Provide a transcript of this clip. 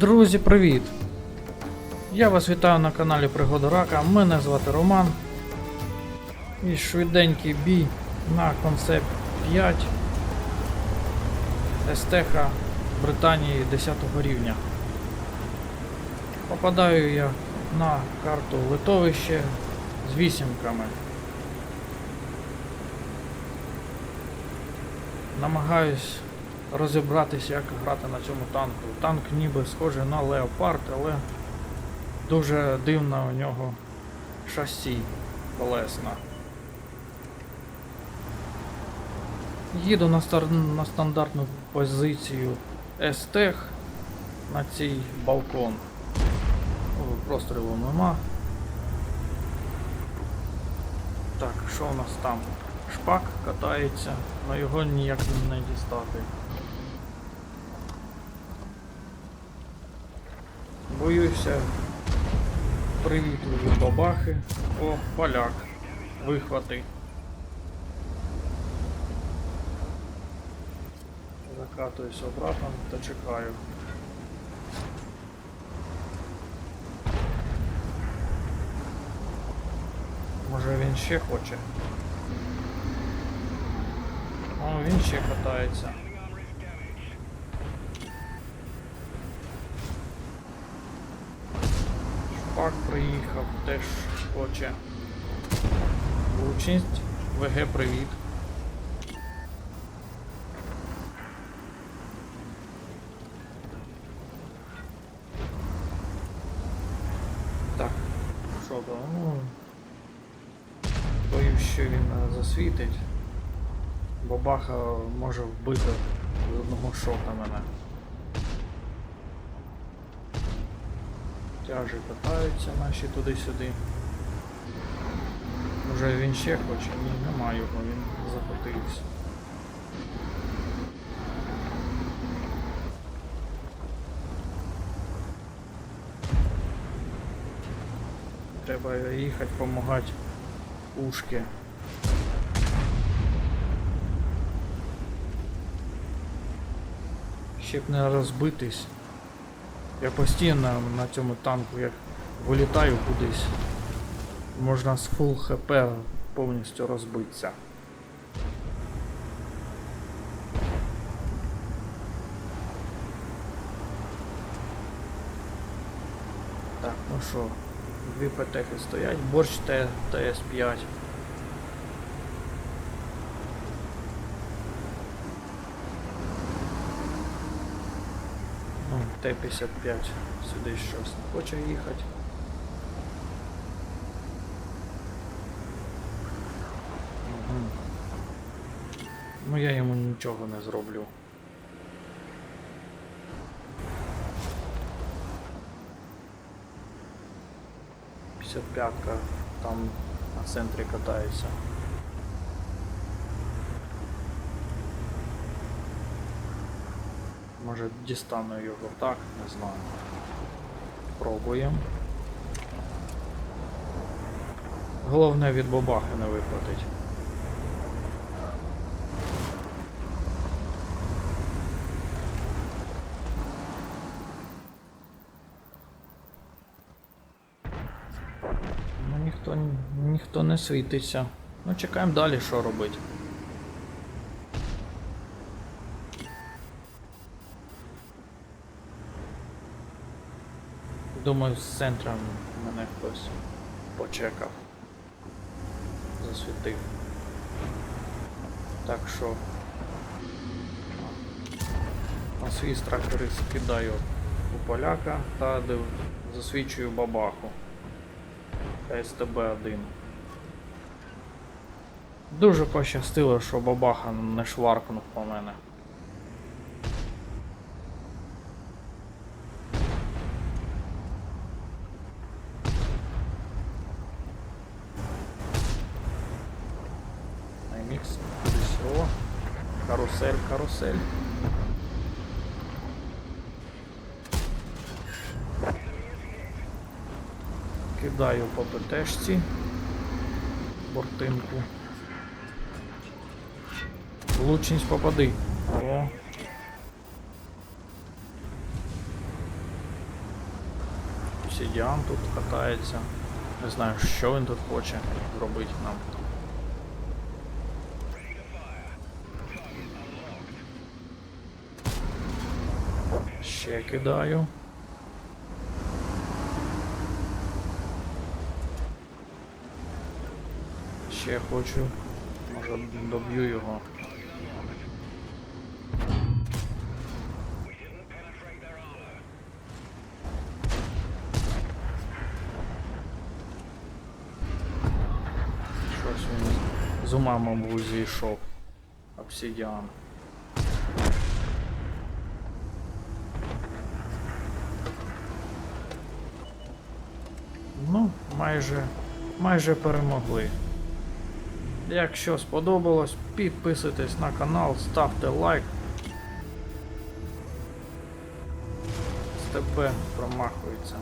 Друзі, привіт! Я вас вітаю на каналі Пригода Рака. Мене звати Роман. І швиденький бій на концепт 5 СТХ Британії 10 рівня. Попадаю я на карту литовище з вісімками. Намагаюсь розібратися, як грати на цьому танку. Танк ніби схожий на Леопард, але дуже дивна у нього шасі колесна. Їду на, стар... на стандартну позицію СТЕХ на цей балкон. Прострілу нема. Так, що у нас там? Шпак катається, але його ніяк не дістати. Боюся привітливі бабахи. О, поляк. Вихвати. Закатуюсь обратно та чекаю. Може він ще хоче. О, він ще катається. Шпак приїхав, теж хоче. Влучність. ВГ привіт. Так, що то? Ну, боюсь, що він е, засвітить. Бабаха може вбити з одного шота мене. Тяжі катаються наші туди-сюди. Може він ще хоче? Ні, нема його, він захотився. Треба їхати допомагати ушки. Щоб не розбитись. Я постійно на цьому танку як вилітаю кудись. Можна з фул хп повністю розбитися. Так, ну що, дві ПТХи стоять, борщ Т- ТС-5. Ну, Т-55 сюди щось не хоче їхати. Ну я йому нічого не зроблю. П'ятдесят п'ятка там на центрі катається. Може дістану його так, не знаю. Пробуємо. Головне від бабахи не виплатить. Ну ніхто, ніхто не світиться. Ну чекаємо далі, що робити. Думаю, з центра мене хтось почекав. Засвітив. Так що на свій трактори скидаю у поляка та засвічую бабаху. СТБ-1. Дуже пощастило, що бабаха не шваркнув по мене. Наймікс кудись. О, карусель, карусель. Кидаю по ПТшці бортинку. Влучність попади. О. обсидіан тут катається. Не знаю, що він тут хоче зробити нам. Ще кидаю. Ще хочу. Може доб'ю його. Щось він з ума, мабуть, зійшов. Обсидіан. Ну, майже, майже перемогли. Якщо сподобалось, підписуйтесь на канал, ставте лайк. СТП промахується.